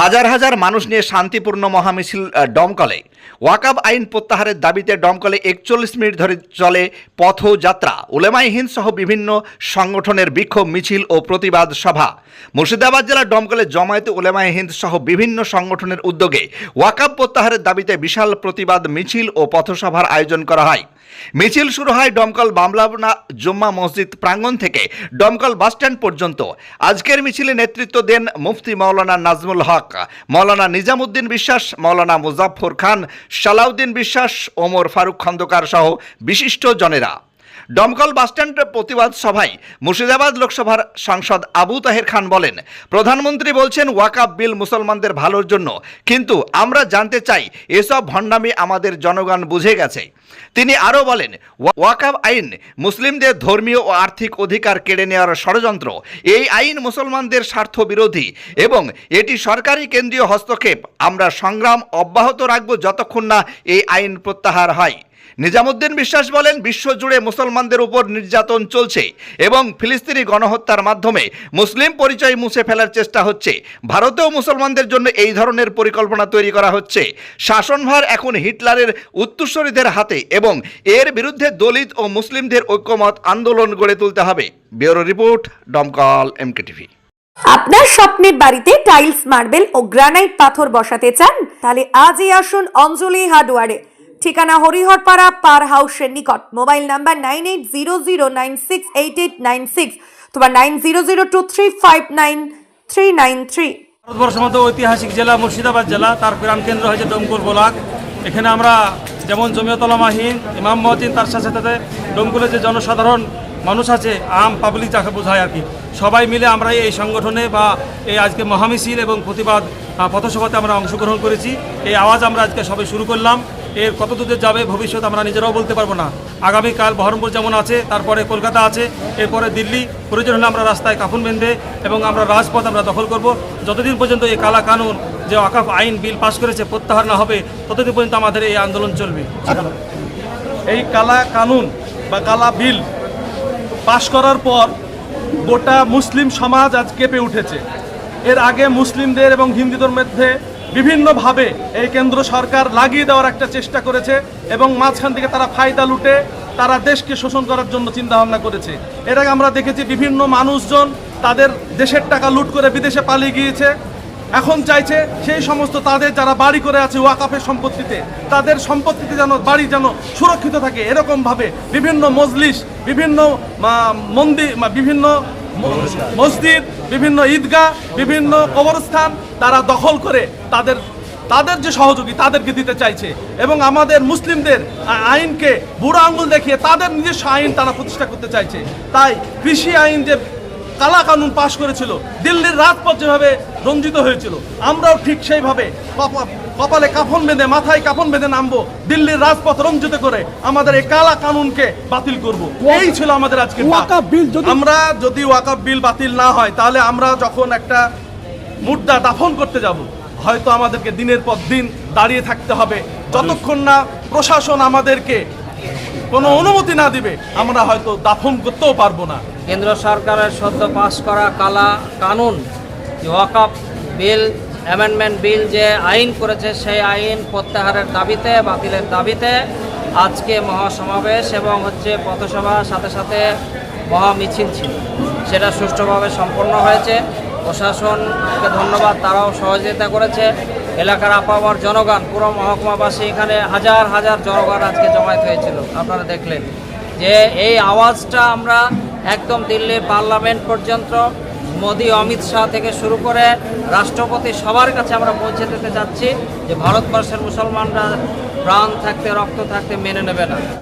হাজার হাজার মানুষ নিয়ে শান্তিপূর্ণ মহামিছিল ডমকলে। ওয়াকাব আইন প্রত্যাহারের দাবিতে ডমকলে একচল্লিশ মিনিট ধরে চলে পথযাত্রা। উলেমাই হিন্দ সহ বিভিন্ন সংগঠনের বিক্ষোভ, মিছিল ও প্রতিবাদ সভা। মুর্শিদাবাদ জেলার ডমকলে জমায়েতে উলেমাই হিন্দ সহ বিভিন্ন সংগঠনের উদ্যোগে ওয়াকাব প্রত্যাহারের দাবিতে বিশাল প্রতিবাদ, মিছিল ও পথসভার আয়োজন করা হয়। মিছিল শুরু হয় ডমকল বামলাবনা জুম্মা মসজিদ প্রাঙ্গণ থেকে ডমকল বাসস্ট্যান্ড পর্যন্ত। আজকের মিছিলে নেতৃত্ব দেন মুফতি মৌলানা নাজমুল হক মৌলানা নিজামুদ্দিন বিশ্বাস মৌলানা মুজাফর খান, সালাউদ্দিন বিশ্বাস, ওমর ফারুক খন্দকার সহ বিশিষ্ট জনেরা। ডমকল বাসস্ট্যান্ডের প্রতিবাদ সভায় মুর্শিদাবাদ লোকসভার সাংসদ আবু তাহের খান বলেন, প্রধানমন্ত্রী বলছেন ওয়াকাব বিল মুসলমানদের ভালোর জন্য, কিন্তু আমরা জানতে চাই এসব ভণ্ডামি আমাদের জনগণ বুঝে গেছে। তিনি আরও বলেন ওয়া- ওয়াকাব আইন মুসলিমদের ধর্মীয় ও আর্থিক অধিকার কেড়ে নেওয়ার ষড়যন্ত্র, এই আইন মুসলমানদের স্বার্থ বিরোধী এবং এটি সরকারি কেন্দ্রীয় হস্তক্ষেপ, আমরা সংগ্রাম অব্যাহত রাখব যতক্ষণ না এই আইন প্রত্যাহার হয়। নিজামুদ্দিন বিশ্বাস বলেন, বিশ্বজুড়ে মুসলমানদের উপর নির্যাতন চলছে এবং ফিলিস্তিনি গণহত্যার মাধ্যমে মুসলিম পরিচয় মুছে ফেলার চেষ্টা হচ্ছে। ভারতেও মুসলমানদের জন্য এই ধরনের পরিকল্পনা তৈরি করা হচ্ছে। শাসনভার এখন হিটলারের উত্তরসূরিদের হাতে এবং এর বিরুদ্ধে দলিত ও মুসলিমদের ঐক্যমত আন্দোলন গড়ে তুলতে হবে। Bureau report Domkal MK TV আপনার স্বপ্নের বাড়িতে টাইলস, মার্বেল ও গ্রানাইট পাথর বসাতে চান? তাহলে আজই আসুন অঞ্জলি হার্ডওয়ারে। ঠিকানা হরিহরপাড়া পার হাউসের নিকট। Mobile number nine eight zero zero nine six eight eight nine six তোমার nine zero zero two three five nine three nine three. ভারতবর্ষের মতো ঐতিহাসিক জেলা, মুর্শিদাবাদ জেলা, তার প্রাণকেন্দ্র হয়েছে ডোমকুল ব্লক। এখানে আমরা যেমন জমিয়তলা মাহিন, ইমাম মহজিন তার সাথে সাথে ডোমকুলের যে জনসাধারণ মানুষ আছে, আম, পাবলিক যাকে বোঝায় আর কি। সবাই মিলে আমরা এই সংগঠনে বা এই আজকে মহামিছিল এবং প্রতিবাদ পথসভাতে আমরা অংশগ্রহণ করেছি। এই আওয়াজ আমরা আজকে সবাই শুরু করলাম। এর কত দূরে যাবে ভবিষ্যৎ আমরা নিজেরাও বলতে পারব না। আগামীকাল বহরমপুর যেমন আছে, তারপরে কলকাতা আছে, এরপরে দিল্লি, প্রয়োজন হলে আমরা রাস্তায় কাফন বেঁধে এবং আমরা রাজপথ আমরা দখল করব। যতদিন পর্যন্ত এই কালা কানুন, যে ওয়াকাফ আইন বিল পাশ করেছে, প্রত্যাহার না হবে, ততদিন পর্যন্ত আমাদের এই আন্দোলন চলবে। এই কালা কানুন বা কালা বিল পাশ করার পর গোটা মুসলিম সমাজ আজ কেঁপে উঠেছে। এর আগে মুসলিমদের এবং হিন্দুদের মধ্যে বিভিন্নভাবে এই কেন্দ্র সরকার লাগিয়ে দেওয়ার একটা চেষ্টা করেছে এবং মাঝখান থেকে তারা ফায়দা লুটে তারা দেশকে শোষণ করার জন্য চিন্তা ভাবনা করেছে। এর আগে আমরা দেখেছি বিভিন্ন মানুষজন তাদের দেশের টাকা লুট করে বিদেশে পালিয়ে গিয়েছে। এখন চাইছে সেই সমস্ত তাদের যারা বাড়ি করে আছে ওয়াকাফের সম্পত্তিতে, তাদের সম্পত্তিতে যেন বাড়ি যেন সুরক্ষিত থাকে। এরকমভাবে বিভিন্ন মজলিস, বিভিন্ন মন্দির বিভিন্ন মসজিদ, বিভিন্ন ঈদগাহ, বিভিন্ন কবরস্থান তারা দখল করে তাদের তাদের যে সহযোগী তাদেরকে দিতে চাইছে। এবং আমাদের মুসলিমদের আইনকে বুড়ো আঙুল দেখিয়ে তাদের নিজস্ব আইন তারা প্রতিষ্ঠা করতে চাইছে। তাই কৃষি আইন যে কালা কানুন পাশ করেছিল। দিল্লির রাজপথ যেভাবে রঞ্জিত হয়েছিল আমরাও ঠিক সেইভাবে কপা- কপালে কাফন বেঁধে মাথায় কাফন বেঁধে নামবো। দিল্লির রাজপথ রঞ্জিত করে আমাদের এই কালা কানুনকে বাতিল করব। এই ছিল আমাদের আজকে ওয়াকাফ বিল আমরা যদি ওয়াকাফ বিল বাতিল না হয় তাহলে আমরা যখন একটা মুদ্রা দাফন করতে যাব হয়তো আমাদেরকে দিনের পর দিন দাঁড়িয়ে থাকতে হবে। যতক্ষণ না প্রশাসন আমাদেরকে কোনো অনুমতি না দিবে আমরা হয়তো দাফন করতেও পারব না। কেন্দ্র সরকারের সদ্য পাশ করা কালা কানুন, যে ওয়াকআপ বিল, অ্যামেন্ডমেন্ট বিল যে আইন করেছে, সেই আইন প্রত্যাহারের দাবিতে, বাতিলের দাবিতে আজকে মহাসমাবেশ এবং হচ্ছে পথসভার সাথে সাথে মহামিছিল ছিল। সেটা সুষ্ঠুভাবে সম্পন্ন হয়েছে। প্রশাসনকে ধন্যবাদ, তারাও সহযোগিতা করেছে। এলাকার আপামর জনগণ, পুরো মহকুমাবাসী এখানে হাজার হাজার জনগণ আজকে জমায়েত হয়েছিল। আপনারা দেখলেন যে এই আওয়াজটা আমরা একদম দিল্লির পার্লামেন্ট পর্যন্ত মোদী, অমিত শাহ থেকে শুরু করে রাষ্ট্রপতি সবার কাছে আমরা পৌঁছে দিতে চাচ্ছি যে ভারতবর্ষের মুসলমানরা প্রাণ থাকতে, রক্ত থাকতে মেনে নেবে না।